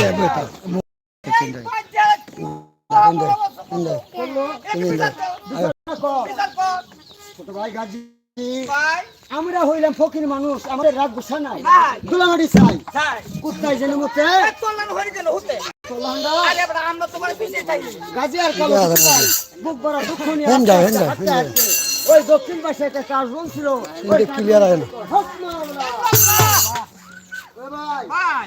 কথা চিন্তা ছোট ভাই গাজী আমরা হইলাম ফকির মানুষ আমাদের রাগ গুছা নাই। দুলামারি চাই। কুত্তাই জেনে মতে গাজী আর কালো বুক ভরা দুঃখ নিয়ে। ওই দক্ষিণ পাশে একটা কাজ ছিল। ক্লিয়ার হয় না। ভাই।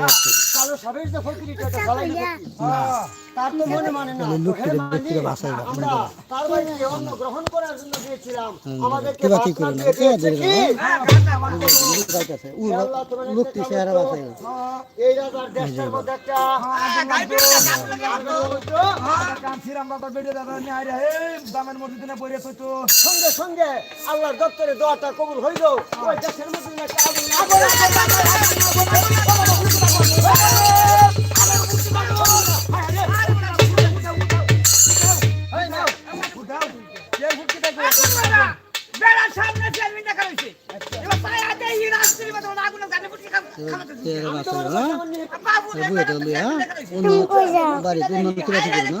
আছে। কালো সাবের যে ফকিরিটা ওটা জ্বালাইলো দেখি। তার তো মনে মানে না তাহলে তো লুকিয়ে হে বাড়িতে কি করে না মধ্যে একটা সঙ্গে সঙ্গে আল্লাহর দপ্তরে দোয়াটা কবুল হইল ওই দেশের মধ্যে একটা আগুন লাগল। এই নাও। চেহারা বাসায় হ্যাঁ বুঝে তো লইয়া অন্য বাড়ি অন্য করে না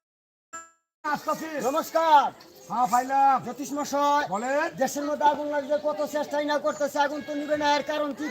নমস্কার। হ্যাঁ ফাইলাম জ্যোতিষ মশাই বলেন। দেশের মধ্যে আগুন লাগবে কত চেষ্টাই না করতেছে, আগুন তো নিবে না, এর কারণ কি